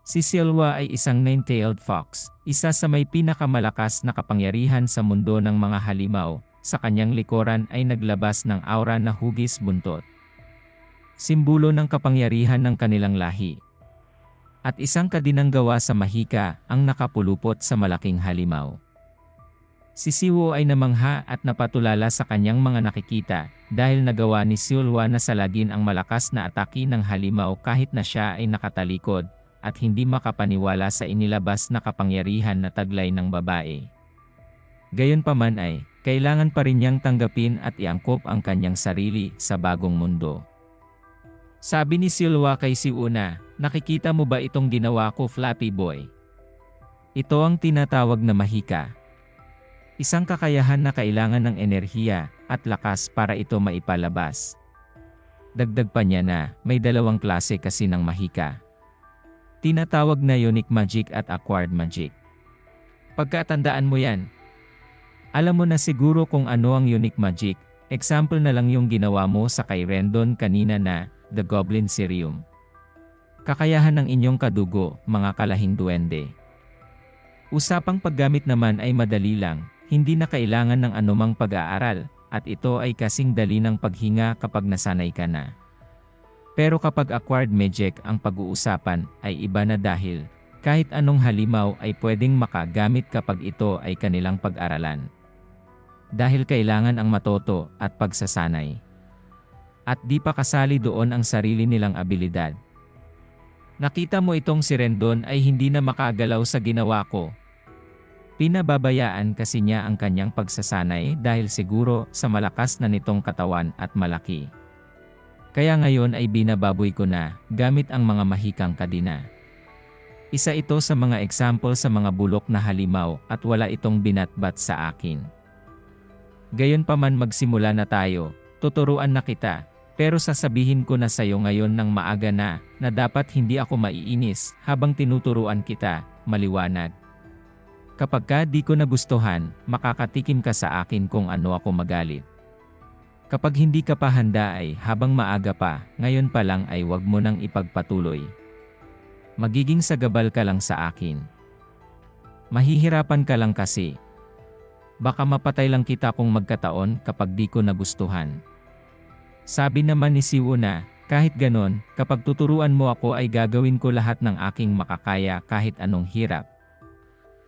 Si Silwa ay isang nine-tailed fox, isa sa may pinakamalakas na kapangyarihan sa mundo ng mga halimaw. Sa kanyang likuran ay naglabas ng aura na hugis buntot. Simbolo ng kapangyarihan ng kanilang lahi. At isang kadinang gawa sa mahika ang nakapulupot sa malaking halimaw. Si Siwo ay namangha at napatulala sa kanyang mga nakikita dahil nagawa ni Silwa na salagin ang malakas na atake ng halimaw kahit na siya ay nakatalikod at hindi makapaniwala sa inilabas na kapangyarihan na taglay ng babae. Gayunpaman ay, kailangan pa rin niyang tanggapin at iangkop ang kanyang sarili sa bagong mundo. Sabi ni Silwa kay si Una, nakikita mo ba itong ginawa ko Flappy Boy? Ito ang tinatawag na mahika. Isang kakayahan na kailangan ng enerhiya at lakas para ito maipalabas. Dagdag pa niya na may dalawang klase kasi ng mahika. Tinatawag na unique magic at acquired magic. Pagkatandaan mo yan. Alam mo na siguro kung ano ang unique magic, example na lang yung ginawa mo sa kay Rendon kanina na The Goblin Serum. Kakayahan ng inyong kadugo, mga kalahing duwende. Usapang paggamit naman ay madali lang, hindi na kailangan ng anumang pag-aaral, at ito ay kasing dali ng paghinga kapag nasanay ka na. Pero kapag acquired magic ang pag-uusapan ay iba na dahil kahit anong halimaw ay pwedeng makagamit kapag ito ay kanilang pag-aralan. Dahil kailangan ang matoto at pagsasanay. At di pa kasali doon ang sarili nilang abilidad. Nakita mo itong si Rendon ay hindi na makagalaw sa ginawa ko. Pinababayaan kasi niya ang kanyang pagsasanay dahil siguro sa malakas na nitong katawan at malaki. Kaya ngayon ay binababoy ko na, gamit ang mga mahikang kadina. Isa ito sa mga example sa mga bulok na halimaw at wala itong binatbat sa akin. Gayon pa man magsimula na tayo, tuturuan na kita, pero sasabihin ko na sayo ngayon ng maaga na, na dapat hindi ako maiinis habang tinuturuan kita, maliwanag. Kapag ka di ko nagustuhan, makakatikim ka sa akin kung ano ako magalit. Kapag hindi ka pa handa ay habang maaga pa, ngayon pa lang ay wag mo nang ipagpatuloy. Magiging sagabal ka lang sa akin. Mahihirapan ka lang kasi. Baka mapatay lang kita kung magkataon kapag di ko nagustuhan. Sabi naman ni Siwo na, kahit ganon, kapag tuturuan mo ako ay gagawin ko lahat ng aking makakaya kahit anong hirap.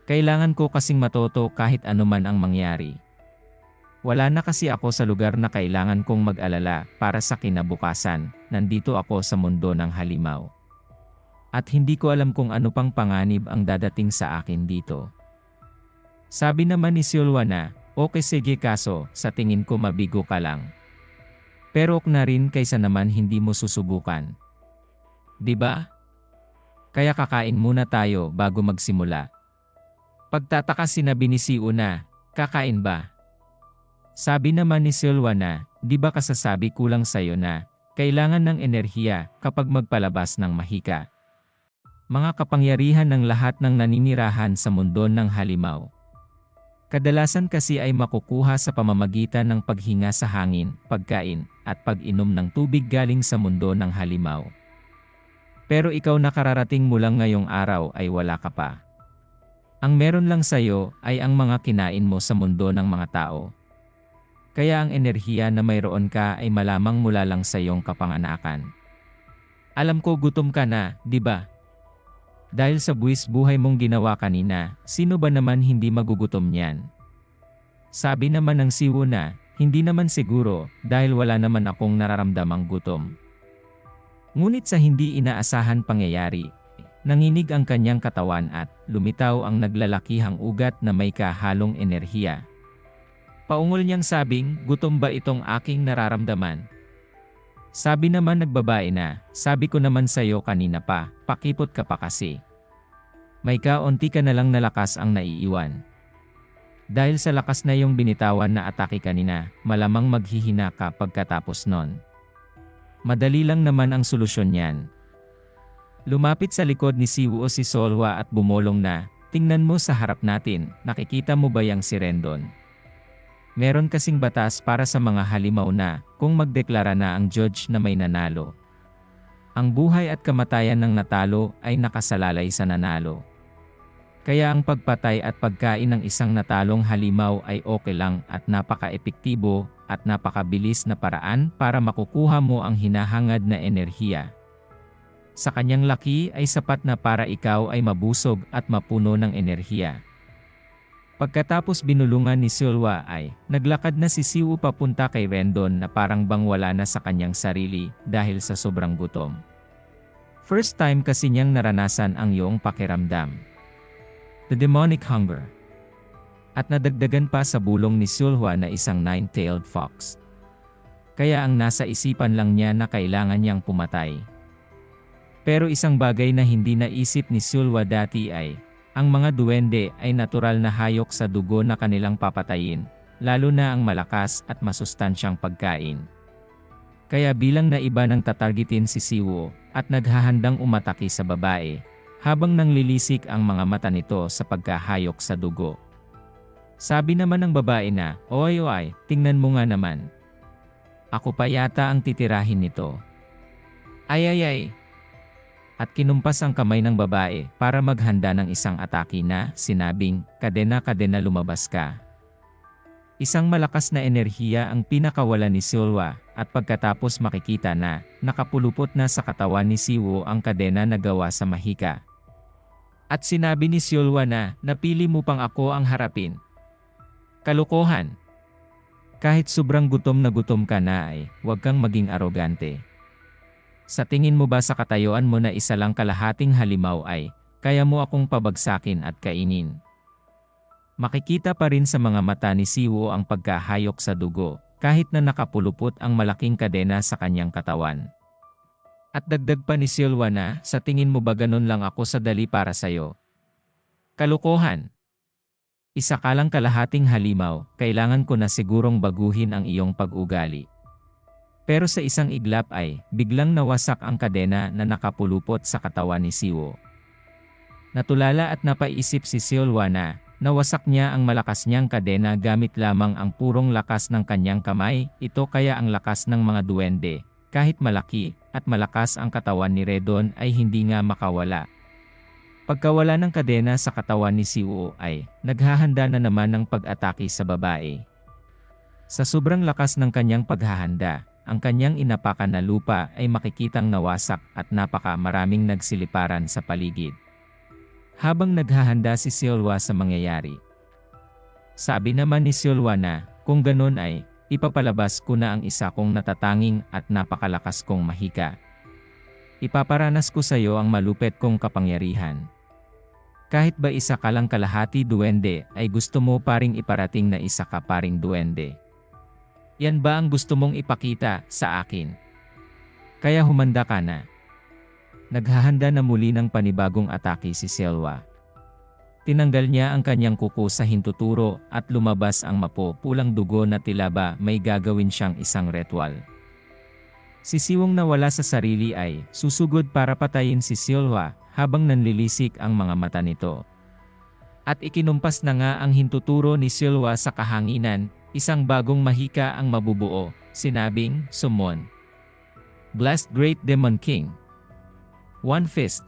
Kailangan ko kasing matoto kahit anuman ang mangyari. Wala na kasi ako sa lugar na kailangan kong mag-alala para sa kinabukasan, nandito ako sa mundo ng halimaw. At hindi ko alam kung ano pang panganib ang dadating sa akin dito. Sabi naman ni Silwa na, okay sige kaso, sa tingin ko mabigo ka lang. Pero ok na rin kaysa naman hindi mo susubukan. ba? Kaya kakain muna tayo bago magsimula. Pagtataka sinabi ni si Una, kakain ba? Sabi naman ni Silwa na, di ba kasasabi kulang sa'yo na, kailangan ng enerhiya kapag magpalabas ng mahika. Mga kapangyarihan ng lahat ng naninirahan sa mundo ng halimaw. Kadalasan kasi ay makukuha sa pamamagitan ng paghinga sa hangin, pagkain, at pag-inom ng tubig galing sa mundo ng halimaw. Pero ikaw na kararating mo lang ngayong araw ay wala ka pa. Ang meron lang sa'yo ay ang mga kinain mo sa mundo ng mga tao. Kaya ang enerhiya na mayroon ka ay malamang mula lang sa iyong kapanganakan. Alam ko gutom ka na, di ba? Dahil sa buwis buhay mong ginawa kanina, sino ba naman hindi magugutom niyan? Sabi naman ng siwo na, hindi naman siguro, dahil wala naman akong nararamdamang gutom. Ngunit sa hindi inaasahan pangyayari, nanginig ang kanyang katawan at lumitaw ang naglalakihang ugat na may kahalong enerhiya. Paungol niyang sabing, gutom ba itong aking nararamdaman? Sabi naman nagbabae na, sabi ko naman sa'yo kanina pa, pakipot ka pa kasi. May kaunti ka na lang na lakas ang naiiwan. Dahil sa lakas na yung binitawan na atake kanina, malamang maghihina ka pagkatapos nun. Madali lang naman ang solusyon niyan. Lumapit sa likod ni Siwu si Solwa at bumolong na, tingnan mo sa harap natin, nakikita mo ba yung si? Meron kasing batas para sa mga halimaw na kung magdeklara na ang judge na may nanalo. Ang buhay at kamatayan ng natalo ay nakasalalay sa nanalo. Kaya ang pagpatay at pagkain ng isang natalong halimaw ay okay lang at napaka-epektibo at napakabilis na paraan para makukuha mo ang hinahangad na enerhiya. Sa kanyang laki ay sapat na para ikaw ay mabusog at mapuno ng enerhiya. Pagkatapos binulungan ni Silwa ay, naglakad na si Siwu papunta kay Rendon na parang bang wala na sa kanyang sarili dahil sa sobrang gutom. First time kasi niyang naranasan ang iyong pakiramdam. The demonic hunger. At nadagdagan pa sa bulong ni Sulhwa na isang nine-tailed fox. Kaya ang nasa isipan lang niya na kailangan niyang pumatay. Pero isang bagay na hindi naisip ni Sulwa dati ay, ang mga duwende ay natural na hayok sa dugo na kanilang papatayin, lalo na ang malakas at masustansyang pagkain. Kaya bilang naiba ng tatargetin si Siwo, at naghahandang umatake sa babae, habang nanglilisik ang mga mata nito sa pagkahayok sa dugo. Sabi naman ng babae na, Oy oy, tingnan mo nga naman. Ako pa yata ang titirahin nito. Ay ay ay, at kinumpas ang kamay ng babae para maghanda ng isang atake na sinabing, kadena-kadena lumabas ka. Isang malakas na enerhiya ang pinakawala ni Silwa at pagkatapos makikita na nakapulupot na sa katawan ni Siwo ang kadena na gawa sa mahika. At sinabi ni Silwa na napili mo pang ako ang harapin. Kalukohan. Kahit sobrang gutom na gutom ka na ay, huwag kang maging arogante. Sa tingin mo ba sa katayuan mo na isa lang kalahating halimaw ay, kaya mo akong pabagsakin at kainin? Makikita pa rin sa mga mata ni Siwo ang pagkahayok sa dugo, kahit na nakapulupot ang malaking kadena sa kanyang katawan. At dagdag pa ni Silwa na, sa tingin mo ba ganun lang ako sa dali para sa'yo? Kalukohan! Isa ka lang kalahating halimaw, kailangan ko na sigurong baguhin ang iyong pag-ugali. Pero sa isang iglap ay, biglang nawasak ang kadena na nakapulupot sa katawan ni Siwo. Natulala at napaisip si Silwa na, nawasak niya ang malakas niyang kadena gamit lamang ang purong lakas ng kanyang kamay, ito kaya ang lakas ng mga duwende, kahit malaki, at malakas ang katawan ni Redon ay hindi nga makawala. Pagkawala ng kadena sa katawan ni Siwo ay, naghahanda na naman ng pag-atake sa babae. Sa sobrang lakas ng kanyang paghahanda, ang kanyang inapakan na lupa ay makikitang nawasak at napaka maraming nagsiliparan sa paligid. Habang naghahanda si Silwa sa mangyayari. Sabi naman ni Silwa na, kung ganun ay, ipapalabas ko na ang isa kong natatanging at napakalakas kong mahika. Ipaparanas ko sa iyo ang malupet kong kapangyarihan. Kahit ba isa ka lang kalahati duwende ay gusto mo paring iparating na isa ka paring duwende. Yan ba ang gusto mong ipakita sa akin? Kaya humanda ka na. Naghahanda na muli ng panibagong atake si Selwa. Tinanggal niya ang kanyang kuko sa hintuturo at lumabas ang mapo-pulang dugo na tila ba may gagawin siyang isang ritual. Si Siwong nawala sa sarili ay susugod para patayin si Silwa habang nanlilisik ang mga mata nito. At ikinumpas na nga ang hintuturo ni Silwa sa kahanginan, isang bagong mahika ang mabubuo, sinabing, Summon. Blessed Great Demon King. One Fist.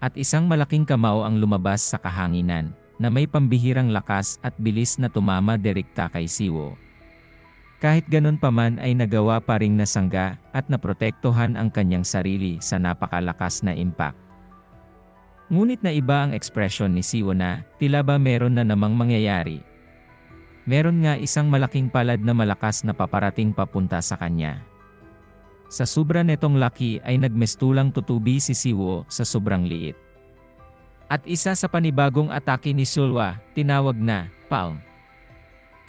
At isang malaking kamao ang lumabas sa kahanginan, na may pambihirang lakas at bilis na tumama direkta kay Siwo. Kahit ganun pa man ay nagawa pa ring nasangga at naprotektohan ang kanyang sarili sa napakalakas na impact. Ngunit na iba ang ekspresyon ni Siwo na, tila ba meron na namang mangyayari. Meron nga isang malaking palad na malakas na paparating papunta sa kanya. Sa sobra netong laki ay nagmestulang tutubi si Siwo sa sobrang liit. At isa sa panibagong atake ni Sulwa, tinawag na, Palm.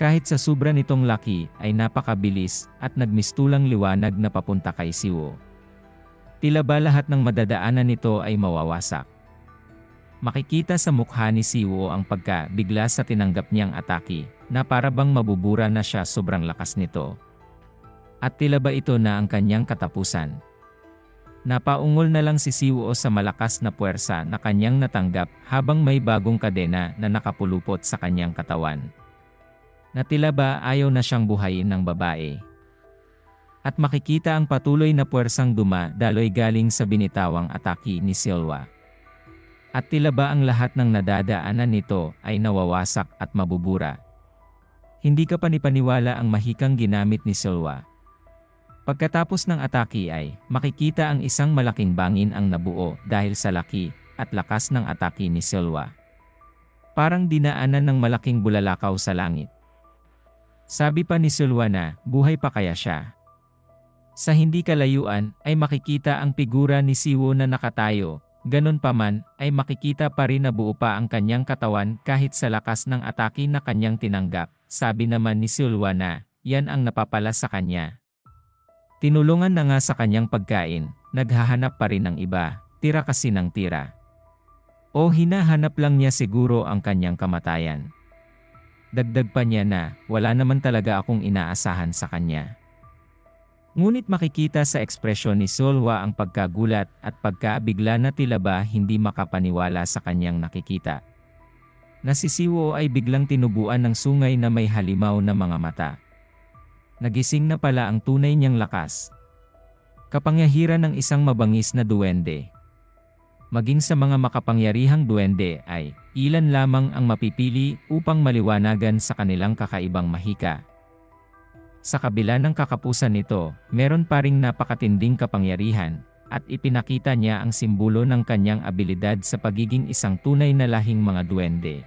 Kahit sa sobra nitong laki ay napakabilis at nagmistulang liwanag na papunta kay Siwo. Tila ba lahat ng madadaanan nito ay mawawasak. Makikita sa mukha ni Siwo ang pagka-bigla sa tinanggap niyang atake, na para bang mabubura na siya sobrang lakas nito. At tila ba ito na ang kanyang katapusan. Napaungol na lang si Siwo sa malakas na puwersa na kanyang natanggap habang may bagong kadena na nakapulupot sa kanyang katawan na tila ba ayaw na siyang buhayin ng babae. At makikita ang patuloy na puwersang duma-daloy galing sa binitawang ataki ni Silva. At tila ba ang lahat ng nadadaanan nito ay nawawasak at mabubura. Hindi ka panipaniwala ang mahikang ginamit ni Silva. Pagkatapos ng atake ay, makikita ang isang malaking bangin ang nabuo dahil sa laki at lakas ng atake ni Silva. Parang dinaanan ng malaking bulalakaw sa langit. Sabi pa ni Silva na, buhay pa kaya siya. Sa hindi kalayuan ay makikita ang figura ni Siwo na nakatayo, ganun pa man ay makikita pa rin na buo pa ang kanyang katawan kahit sa lakas ng atake na kanyang tinanggap. Sabi naman ni Silva na, yan ang napapala sa kanya. Tinulungan na nga sa kanyang pagkain, naghahanap pa rin ng iba, tira kasi ng tira. O hinahanap lang niya siguro ang kanyang kamatayan. Dagdag pa niya na, wala naman talaga akong inaasahan sa kanya. Ngunit makikita sa ekspresyon ni Solwa ang pagkagulat at pagkaabigla na tila ba hindi makapaniwala sa kanyang nakikita. Nasisiwo ay biglang tinubuan ng sungay na may halimaw na mga mata. Nagising na pala ang tunay niyang lakas. Kapangyarihan ng isang mabangis na duwende. Maging sa mga makapangyarihang duwende ay ilan lamang ang mapipili upang maliwanagan sa kanilang kakaibang mahika. Sa kabila ng kakapusan nito, meron pa ring napakatinding kapangyarihan, at ipinakita niya ang simbolo ng kanyang abilidad sa pagiging isang tunay na lahing mga duwende.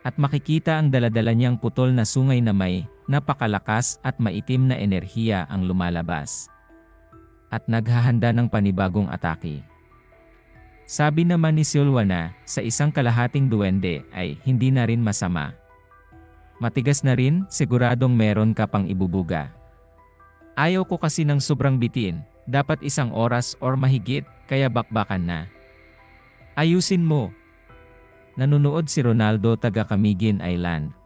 At makikita ang daladala niyang putol na sungay na may napakalakas at maitim na enerhiya ang lumalabas. At naghahanda ng panibagong atake. Sabi naman ni Silva na, sa isang kalahating duwende ay hindi na rin masama. Matigas na rin, siguradong meron ka pang ibubuga. Ayaw ko kasi ng sobrang bitin, dapat isang oras or mahigit, kaya bakbakan na. Ayusin mo. Nanunood si Ronaldo taga Camiguin Island,